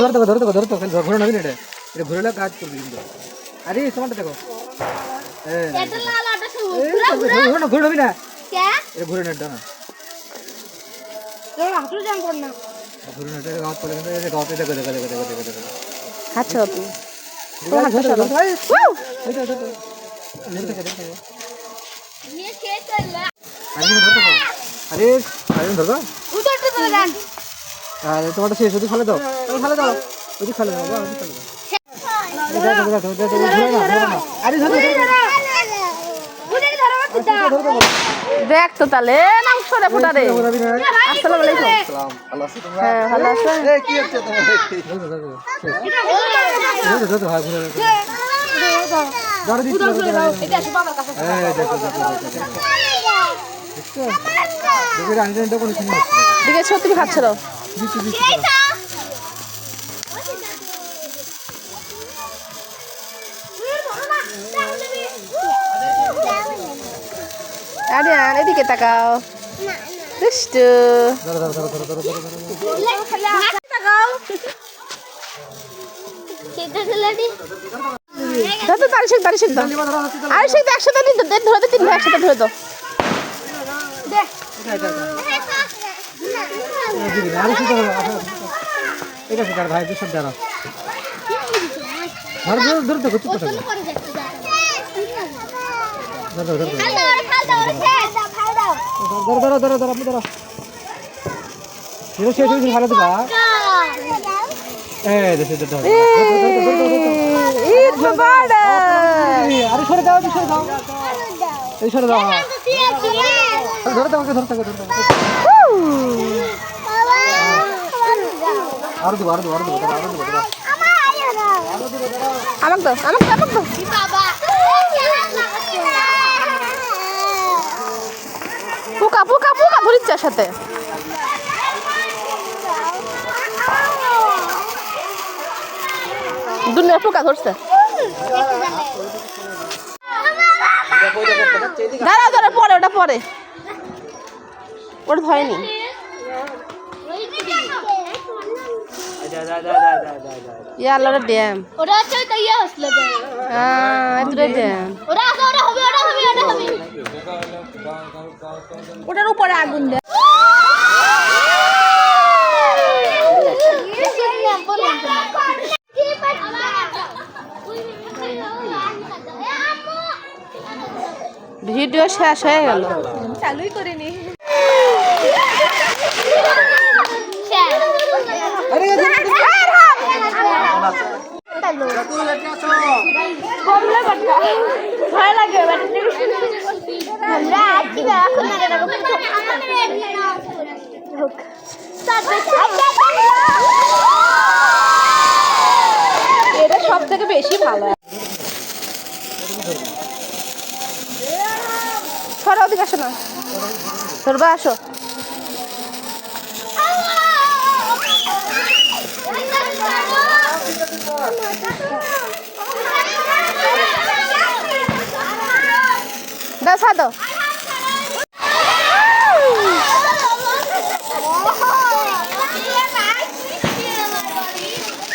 ধর দেখো ধর দেখো ধর তো এটা এটা ঘুরে কাজ করবি কিন্তু আরে সমানটা দেখো না ঘুরে না আরে আরে ধরবা উদর তো ধরে দান আরে তোমারটা শেষ ওদিক ফেলে দাও। তুমি ফেলে দাও। ওদিক ফেলে দাও ওদিক ফেলে দাও। দেখ তো তাহলে তুমি হাত ছেড়াও। এদিকে তাকাও। দুষ্টু। দাদা তার সে আর একসাথে ধরে তো তিন একসাথে ধরে দো দেখো দেখো ধর ধর ধরো ধর ধর হ্যাঁ ধর ধর ধর ধর ধর ধর হ্যাঁ ধর ধর ধর এটা আসো বাবার কাছে এই দেখো দেখো দেখো দেখো দেখো রানি রানি তো কোনো চিনি হচ্ছে না দিকে সত্যি খাচ্ছ র দিচ্ছি দিচ্ছি আরে আন এদিকে তাকাও দুষ্টু ধর ধর ধর ধর ধর ধর ধর ধর তো তারি শেখ তারি শেখ দাও আরে শেখ একসাথে দিন তো ধরে দে তিন ভাই ধরে সব দাঁড়া ধর ধর ধর দেখো চুপ থাকো ধর ধর ধর ধর ধর ধর ধর এই সরে দাও ধরে দাও ধরে থাকো ধরে আরও দেবো আরও দেবো আরও দেবো আরও দেবো আমাকে দাও আমাকে আমাকে দাও। পোকা পোকা পোকা ধরিচ্ছে সাথে। দুনিয়ার পোকা ধরছে। ধরে ওটা ধরেনি ये अलग डैम ओरा अच्छा तो ये हसल डैम हां इतरे डैम ओरा ओरा होबे ओरा होबे ओरा होबे ওটার উপরে আগুন ভিডিও শেষ হয়ে গেল। চালুই করিনি ভয় লাগে এটা সব থেকে বেশি ভালো। সরো ওদিকে আসো না। ধরবা আসো। দাও।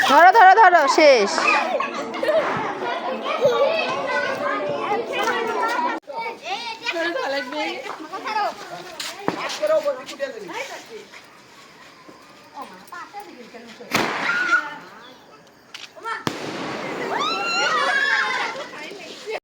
ধরো ধরো ধরো শেষ।